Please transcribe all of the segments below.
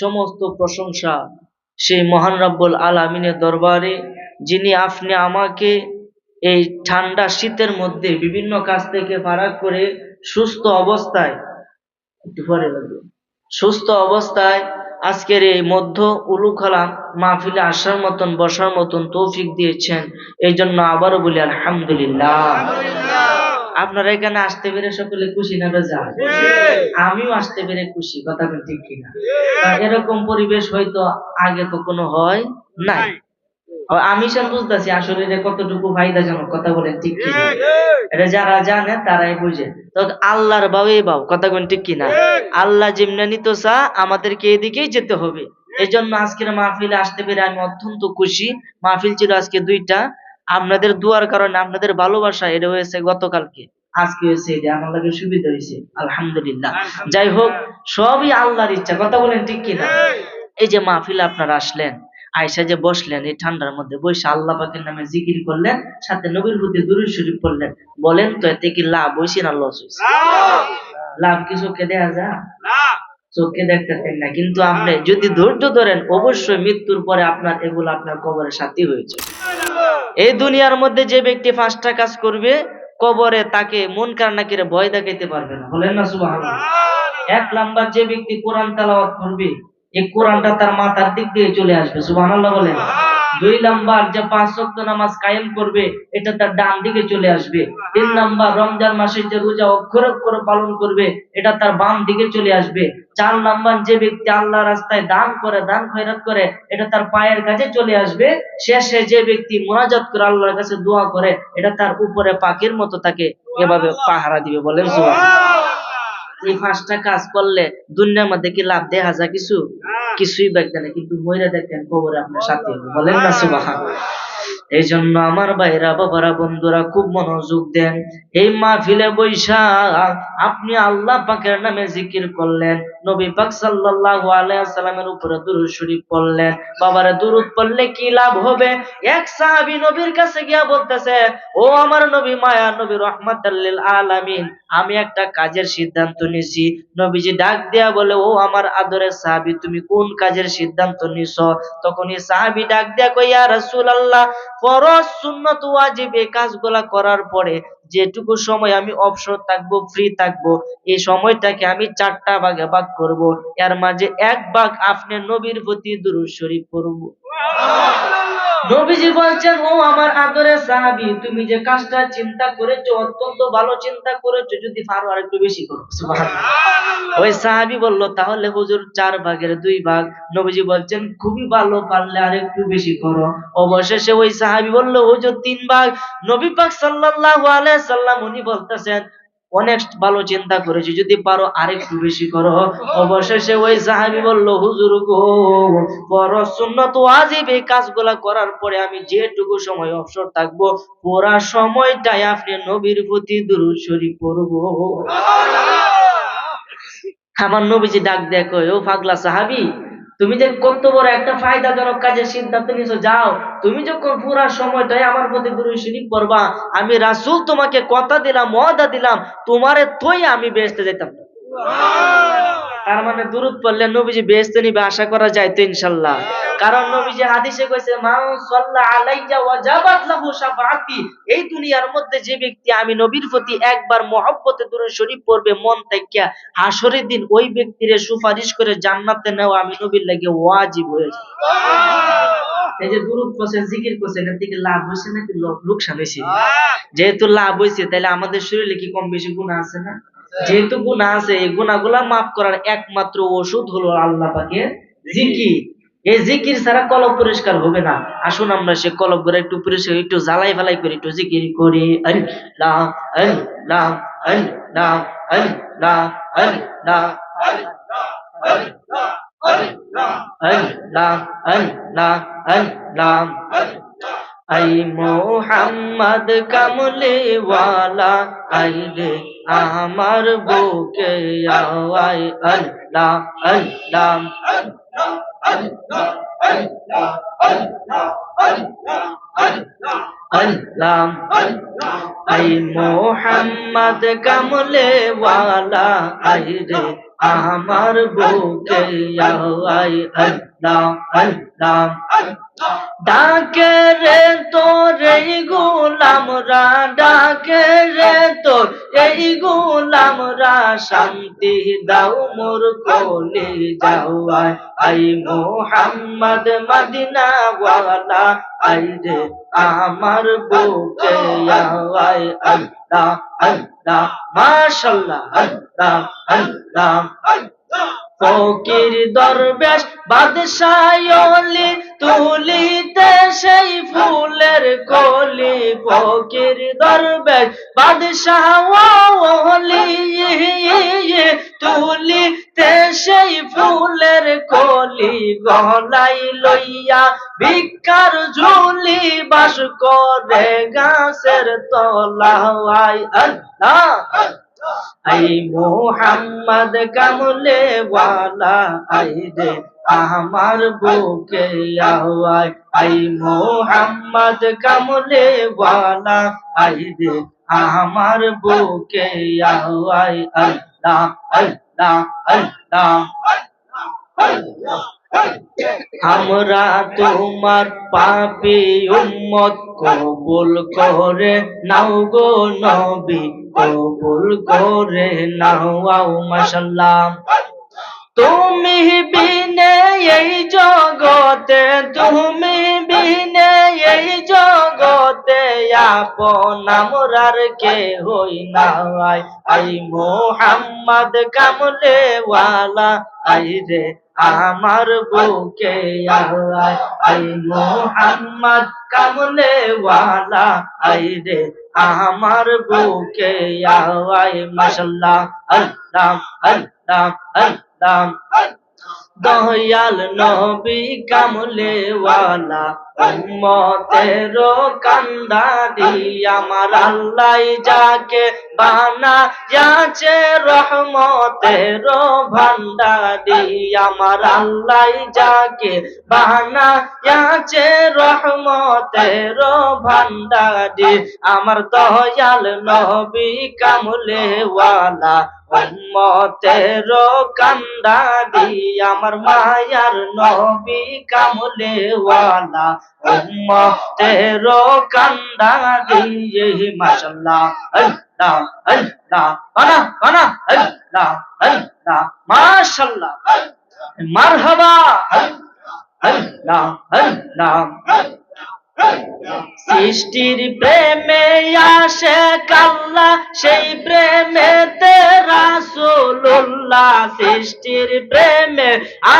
সমস্ত প্রশংসা সেই মহান রব্বুল আলামিনের দরবারে, যিনি আপনি আমাকে এই ঠান্ডা শীতের মধ্যে বিভিন্ন কাজ থেকে ফারাক করে সুস্থ অবস্থায়, একটু পরে সুস্থ অবস্থায় আজকের এই মধ্য উলুখলা মাহফিলে আসার মতন, বসার মতন তৌফিক দিয়েছেন। এই জন্য আবারও বলি আলহামদুলিল্লাহ। আপনারা এখানে আসতে পেরে সকলে খুশি না বেজা আমিও আসতে পেরে খুশি কথা বল ঠিক কিনা? এরকম পরিবেশ হয়তো আগে কখনো হয় নাই? আমি সব বুঝতেছি আসলে এটা কতটুকু ফায়দাজনক কথা বলেন ঠিক কিনা? এটা যারা জানে তারাই বুঝে। তো আল্লাহর বাবাই বাব কথা কোন ঠিক কিনা? আল্লাহ যেমনি নিত চা আমাদেরকে এদিকেই যেতে হবে। এই জন্য আজকের মাহফিলে আসতে পেরে আমি অত্যন্ত খুশি। মাহফিল ছিল আজকে দুইটা। আপনাদের দুয়ার কারণে আপনাদের ভালোবাসা এটা হয়েছে গতকালকে। আজকে হয়েছে এটা আমার লাগে সুবিধা হয়েছে আলহামদুলিল্লাহ। যাই হোক সবই আল্লাহর ইচ্ছা। কথা বলেন ঠিক কিনা? এই! যে মাহফিলে আপনারা আসলেন আয়সা যে বসলেন এই ঠান্ডার মধ্যে বসে আল্লাহ পাকের নামে জিকির করলেন সাথে নবীর প্রতি দুরুদ শরীফ পড়লেন। বলেন তো এতে কি লাভ? হয়েছে না লস হয়েছে। লাভ! কি চোখে দেখা যায়? চোখে দেখতেছেন না কিন্তু আপনি যদি ধৈর্য ধরেন অবশ্যই মৃত্যুর পরে আপনার এগুলো আপনার কবরের সাথী হয়েছে। এই দুনিয়ার মধ্যে যে ব্যক্তি পাঁচটা কাজ করবে, কবরে তাকে মন কান্নাকিরে ভয় দেখাইতে পারবে না। বলেন না সুবাহ এক নাম্বার যে ব্যক্তি কোরআন তালাওয়াত করবে, এই কোরআনটা তার মাথার দিক দিয়ে চলে আসবে। সুবহানাল্লাহ বলেন। দুই নাম্বার যে পাঁচ ওয়াক্ত নামাজ কায়েম করবে, এটা তার ডান দিকে চলে আসবে। তিন নাম্বার রমজান মাসের যে রোজা অক্ষর অক্ষরে পালন করবে, এটা তার বাম দিকে চলে আসবে। চার নাম্বার যে ব্যক্তি আল্লাহ রাস্তায় দান করে, দান খয়রাত করে, এটা তার পায়ের কাছে চলে আসবে। শেষে যে ব্যক্তি মোনাজাত করে আল্লাহর কাছে দোয়া করে, এটা তার উপরে পাখির মতো তাকে এভাবে পাহারা দিবে বলেন এই পাঁচটা কাজ করলে দুনিয়ার মধ্যে কি লাভ? দেখা যায় কিছু? কিছুই দেখবে না কিন্তু মহিলা দেখতেন কবরে আপনার সাথে বলেন না সুবাহান এই জন্য আমার ভাইরা, বাবারা, বন্ধুরা খুব মনোযোগ দেন। এই মাহফিলে বৈশা আপনি আল্লাহ পাকের নামে জিকির করলেন, নবী পাক সাল্লাল্লাহু আলাইহি সাল্লামের উপরে দুরূদ শরীফ পড়লেন। বাবারে, দুরূদ পড়লে কি লাভ হবে? এক সাহাবী নবীর কাছে গিয়া বলতেছে, ও আমার নবী মায়া, নবী রহমাতাল লিল আলামিন, আমি একটা কাজের সিদ্ধান্ত নিছি নবীজি ডাক দেয়া বলে, ও আমার আদরের সাহাবী, তুমি কোন কাজের সিদ্ধান্ত নিছো? তখন এই সাহাবী ডাক দেয়া কই ইয়া রাসূলুল্লাহ ফরজ সুন্নত ওয়াজিব এই কাজগুলা করার পরে যেটুকু সময় আমি অবসর থাকব ফ্রি থাকব এই সময়টাকে আমি চারটা ভাগে ভাগ করব। এর মাঝে এক ভাগ আপনি নবীর প্রতি দুরু শরীফ পড়ব। নবীজি বলছেন, ও আমার আদরে সাহাবী, তুমি যে কাজটা চিন্তা করেছ, অত্যন্ত ভালো চিন্তা করেছ, যদি পারো আর একটু বেশি করো। ওই সাহাবি বলল, তাহলে হুজুর চার ভাগের দুই ভাগ। নবীজি বলছেন, খুবই ভালো, পারলে আর একটু বেশি করো। অবশেষে ওই সাহাবী বলল, হুজুর, তিন ভাগ। নবী পাক সাল্লাল্লাহু আলাইহি সাল্লাম উনি বলতেছেন অনেক ভালো চিন্তা করেছি যদি পারো আরেকটু বেশি করো। অবশেষে ওই সাহাবী বলল হুজুর গো সুন্নত ওয়াজিব এই কাজগুলা করার পরে আমি যেটুকু সময় অবসর থাকব পুরা সময়টাই আপনি নবীর প্রতি দুরূদ শরীফ পড়ব। আমার নবীজি ডাক দেখো ও পাগলা সাহাবি তুমি যে কত বড় একটা ফায়দাজনক কাজের সিদ্ধান্ত নিয়েছো যাও তুমি যখন পুরা সময়টাই আমার প্রতি গুরু শরীফ করবা, আমি রাসুল তোমাকে কথা দিলাম মদা দিলাম, তোমারে তোই আমি বেসতে যেতাম না। তার মানে দুরুদ পড়লে নবীজি বেহেশতে নিবে আশা করা যায় তো ইনশাল্লাহ। কারণ নবীজি হাদিসে কইছে মান সাল্লা আলাইয়া ওয়াজাবাত লাহু শাফাআতি এই দুনিয়ার মধ্যে যে ব্যক্তি আমি নবীর প্রতি একবার মহব্বতে দুরূদ শরীফ পড়বে মন থেকে হাসরের দিন ওই ব্যক্তিরে সুপারিশ করে জান্নাতে নেওয়া আমি নবীর লাগে ওয়াজিব হয়ে যায় এই যে দুরুদ করছে জিকির করছে এটার থেকে লাভ হয়েছে নাকি লোকসান হয়েছে? যেহেতু লাভ হয়েছে তাহলে আমাদের শরীরে কি কম বেশি গুণা আছে না? যেহেতু গুণা আছে এই গুণাগুলা মাফ করার একমাত্র ওষুধ হলো আল্লাহ পাকের জিকির এই জিকির ছাড়া কলব পরিষ্কার হবে না আসুন আমরা সে কলব করে একটু পরিষ্কার একটু জ্বালাই ফালাই করি একটু জিকির করি আল্লাহ আল্লাহ আল্লাহ আল্লাহ আল্লাহ আল্লাহ আল্লাহ আল্লাহ আই মোহাম্মদ কামলে ওয়ালা আই মোহাম্মদ কামলেওয়ালা, আইলে আমার বুকে, আওয়াই আল্লাহ আল্লাহ। আল্লাহ। আল্লাহ আল্লাহ আল্লাহ আল্লাহ আই মোহাম্মদ কামলেওয়ালা আইরে আমার বুকে, আওয়াই আল্লাহ আল্লাহ। ডাকে রে তোর এই গোলামরা ডাকে রে তোর এই গোলামরা শান্তি দাও মোর কোলে যাও আই মোহাম্মদ মদিনা ওয়ালা আই রে আমার বুকে আয় আল্লাহ আল্লাহ মাশাআল্লাহ আল্লাহ আল্লাহ। ফকির দরবেশ বাদশায়লি তুলিতে সেই ফুলের কলি, ফকির দরবেশ বাদশাহলি তুলিতে সেই ফুলের কলি গলাই লইয়া ভিক্ষার ঝুলি বাস করে গাছের তলাওয়াই আল্লাহ! আই মোহাম্মদ কামলে ওয়ালা আই রে আমার বুকে আওয়াই আই মোহাম্মদ কামলে ওয়ালা, আই রে, আমার বুকে আওয়াই আল্লাহ আল্লাহ আল্লাহ। আমরা তোমার পাপি উম্মত কবুল করে নাও গো নবী, কবুল করে নাও, আও মাশাল্লাহ তুমি বিনে এই জগতে, তুমি বিনে এই জগতে, আপন আমরার কে হই না আই মোহাম্মদ কামলে ওয়ালা আই রে আমার বুকে আয়। আই মোহাম্মদ কামলে ওয়ালা আই রে আমার বুকে আয়। মাশাল্লাহ, আল্লাহ আল্লাহ আল্লাহ। দয়াল নবী মতের উম্মতের কান্দারি আমার আল্লাহ যাকে বানা যাচ্ছে রহমতের ভান্ডারি। আমার আল্লাহ যাকে বানা যাচ্ছে রহমতের ভান্ডারি। আমার দয়াল নবী কামলে ওয়ালা উম্মতের কান্দারি আমার মায়ার নবী কামলে ওয়ালা উম্মতের কান্দারি মাশাআল্লাহ। আল্লাহ আল্লাহ কানা কানা আল্লাহ আল্লাহ মাশাআল্লাহ মারহাবা আল্লাহ আল্লাহ সৃষ্টির প্রেমে আসে কাল্লা, সেই প্রেমেতে রাসূলুল্লাহ সৃষ্টির প্রেমে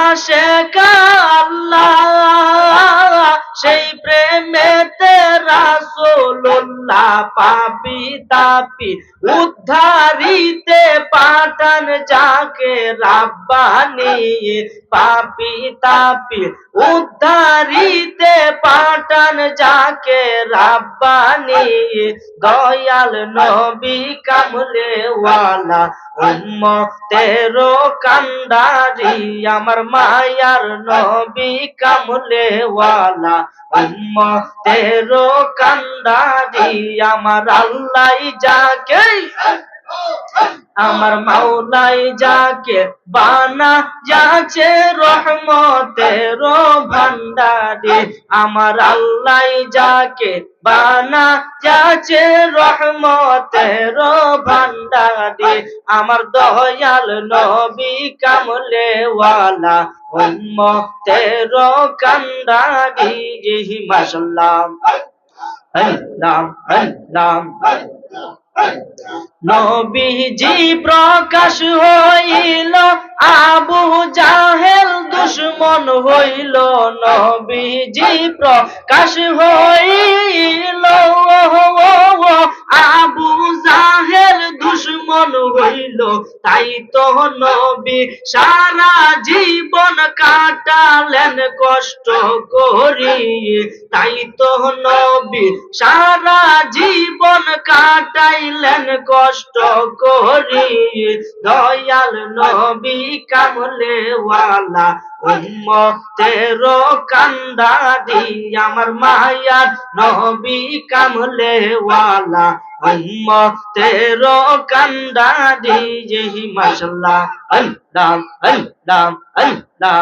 আসে কাল্লা, সেই প্রেমেতে রাসূলুল্লাহ পাপি তাপি উদ্ধারিতে পাঠান যাকে রাব্বানি। পাপি তাপি উদ্ধারিতে পাঠান যাকে রাব্বানি, দয়াল নবী কামলে ওয়ালা উম্মতের কান্দারি আমার মায়ার নবী কামলে ওয়ালা উম্মতের কান্দারি আমার আল্লাহ যাকে আমার মাওলাই যাকে বানা যাচ্ছে রহমতের ভান্ডারে, আমার আল্লাহ যাকে বানা যাচ্ছে রহমতের ভান্ডারে, আমার দয়াল নবী কামলে ওয়ালা উম্মতের কান্দারি। মাশাল্লাহ। আল্লাহ আল্লাহ। নবীজি প্রকাশ হইল আবু জাহেল দুশ্মন হইল। নবীজি প্রকাশ হইল আবু হইল তাই তো নবী, সারা জীবন কাটালেন কষ্ট করি তাই তো নবী, সারা জীবন কাটাইলেন কষ্ট করি দয়াল নবী কামলে ওয়ালা উম্মতের কান্দারি, আমার মায়ার নবী কামলে ওয়ালা উম্মতেরো কান্ডারি মাশাল্লাহ আল্লাহ আল্লাহ আল্লাহ